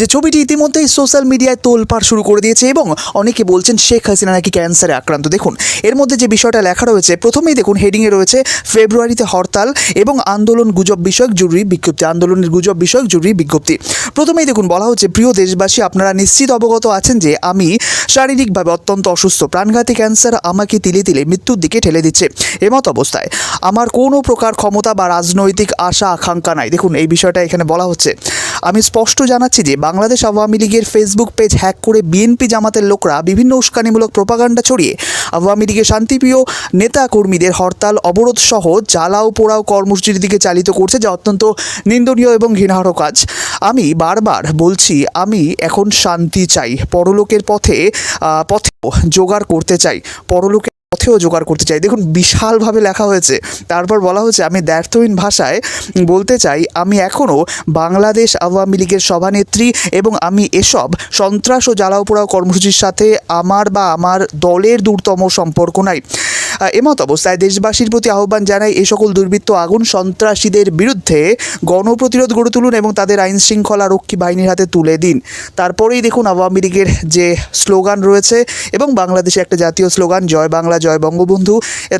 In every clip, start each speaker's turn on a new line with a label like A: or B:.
A: যে ছবিটি ইতিমধ্যেই সোশ্যাল মিডিয়ায় তোলপাড় শুরু করে দিয়েছে এবং অনেকে বলছেন শেখ হাসিনা নাকি ক্যান্সারে আক্রান্ত। দেখুন, এর মধ্যে যে বিষয়টা লেখা রয়েছে, প্রথমেই দেখুন হেডিংয়ে রয়েছে, ফেব্রুয়ারিতে হরতাল এবং আন্দোলন গুজব বিষয়ক জরুরি বিজ্ঞপ্তি, আন্দোলনের গুজব বিষয়ক জরুরি বিজ্ঞপ্তি। প্রথমেই দেখুন, বলা হচ্ছে, প্রিয় দেশবাসী, আপনারা নিশ্চিত অবগত আছেন যে আমি শারীরিকভাবে অত্যন্ত অসুস্থ। প্রাণঘাতী ক্যান্সার আমাকে তিলে তিলে মৃত্যুর দিকে ঠেলে দিচ্ছে। এমত অবস্থায়। আমার কোনো প্রকার ক্ষমতা বা রাজনৈতিক আশা, আকাঙ্ক্ষা নাই। দেখুন, এই বিষয়টা এখানে বলা হচ্ছে। আমি স্পষ্ট জানাচ্ছি যে বাংলাদেশ আওয়ামী লীগের ফেসবুক পেজ হ্যাক করে বিএনপি জামাতের লোকরা বিভিন্ন উস্কানিমূলক প্রপাগান্ডা ছড়িয়ে আওয়ামী লীগের শান্তিপ্রিয় নেতা কর্মীদের হরতাল, অবরোধ সহ জ্বালাও পোড়াও কর্মসূচির দিকে চালিত করছে যা অত্যন্ত নিন্দনীয় এবং ঘৃণার্হ কাজ। আমি বারবার বলছি, আমি এখন শান্তি চাই, পরলোকের পথে পথেও জোগাড় করতে চাই পরলোকের পথেও জোগাড় করতে চাই। দেখুন, বিশালভাবে লেখা হয়েছে। তারপর বলা হয়েছে, আমি দ্ব্যর্থহীন ভাষায় বলতে চাই, আমি এখনও বাংলাদেশ আওয়ামী লীগের সভানেত্রী এবং আমি এসব সন্ত্রাস ও জ্বালাও পোড়াও কর্মসূচির সাথে আমার বা আমার দলের দূরতম সম্পর্ক নাই। এমত অবস্থায় দেশবাসীর প্রতি আহ্বান জানাই এই সকল দুর্বৃত্ত আগুন সন্ত্রাসীদের বিরুদ্ধে গণপ্রতিরোধ গড়ে তুলুন এবং তাদের আইন শৃঙ্খলা রক্ষী বাহিনীর হাতে তুলে দিন। তারপরেই দেখুন আওয়ামী লীগের যে স্লোগান রয়েছে এবং বাংলাদেশে একটা জাতীয় স্লোগান, জয় বাংলা, জয় বঙ্গবন্ধু।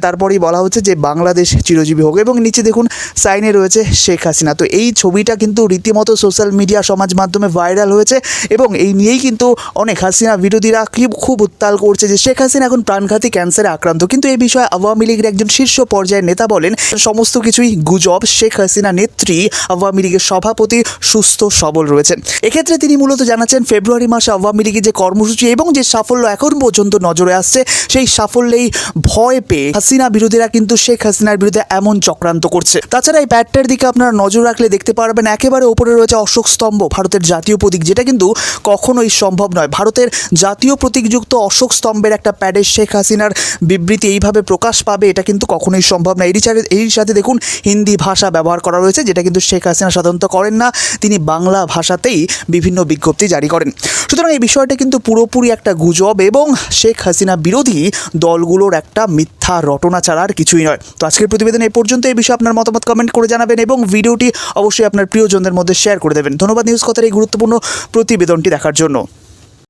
A: তারপরেই বলা হচ্ছে যে বাংলাদেশ চিরজীবী হোক এবং নিচে দেখুন সাইনে রয়েছে শেখ হাসিনা। তো এই ছবিটা কিন্তু রীতিমতো সোশ্যাল মিডিয়া সমাজ মাধ্যমে ভাইরাল হয়েছে এবং এই নিয়েই কিন্তু অনেক হাসিনা বিরোধীরা খুব উত্তাল করছে যে শেখ হাসিনা এখন প্রাণঘাতী ক্যান্সারে আক্রান্ত। কিন্তু এই বিষয়ে আওয়ামী লীগের একজন শীর্ষ পর্যায়ের নেতা বলেন, সমস্ত কিছুই গুজব। শেখ হাসিনা নেত্রী, আওয়ামী লীগের সভাপতি সুস্থ, সবল রয়েছেন। এক্ষেত্রে তিনি মূলত জানাচ্ছেন, ফেব্রুয়ারি মাসে আওয়ামী লীগের যে কর্মসূচি এবং যে সাফল্য এখন পর্যন্ত নজরে আসছে, সেই সাফল্যেই ভয় পেয়ে হাসিনা বিরোধীরা কিন্তু শেখ হাসিনার বিরুদ্ধে এমন চক্রান্ত করছে। তাছাড়া এই প্যাডটার দিকে আপনারা নজর রাখলে দেখতে পারবেন, একেবারে ওপরে রয়েছে অশোক স্তম্ভ, ভারতের জাতীয় প্রতীক, যেটা কিন্তু কখনোই সম্ভব নয়। ভারতের জাতীয় প্রতীকযুক্ত অশোক স্তম্ভের একটা প্যাডে শেখ হাসিনার বিবৃতি এইভাবে প্রকাশ পাবে এটা কিন্তু কখনোই সম্ভব না। এরই সাথে এর সাথে দেখুন, হিন্দি ভাষা ব্যবহার করা রয়েছে, যেটা কিন্তু শেখ হাসিনা সাধারণত করেন না। তিনি বাংলা ভাষাতেই বিভিন্ন বিজ্ঞপ্তি জারি করেন। সুতরাং এই বিষয়টা কিন্তু পুরোপুরি একটা গুজব এবং শেখ হাসিনা বিরোধী দলগুলোর একটা মিথ্যা রটনা ছাড়া আর কিছুই নয়। তো আজকের প্রতিবেদন এই পর্যন্ত। এই বিষয়ে আপনার মতামত কমেন্ট করে জানাবেন এবং ভিডিওটি অবশ্যই আপনার প্রিয়জনদের মধ্যে শেয়ার করে দেবেন। ধন্যবাদ নিউজ কথার এই গুরুত্বপূর্ণ প্রতিবেদনটি দেখার জন্য।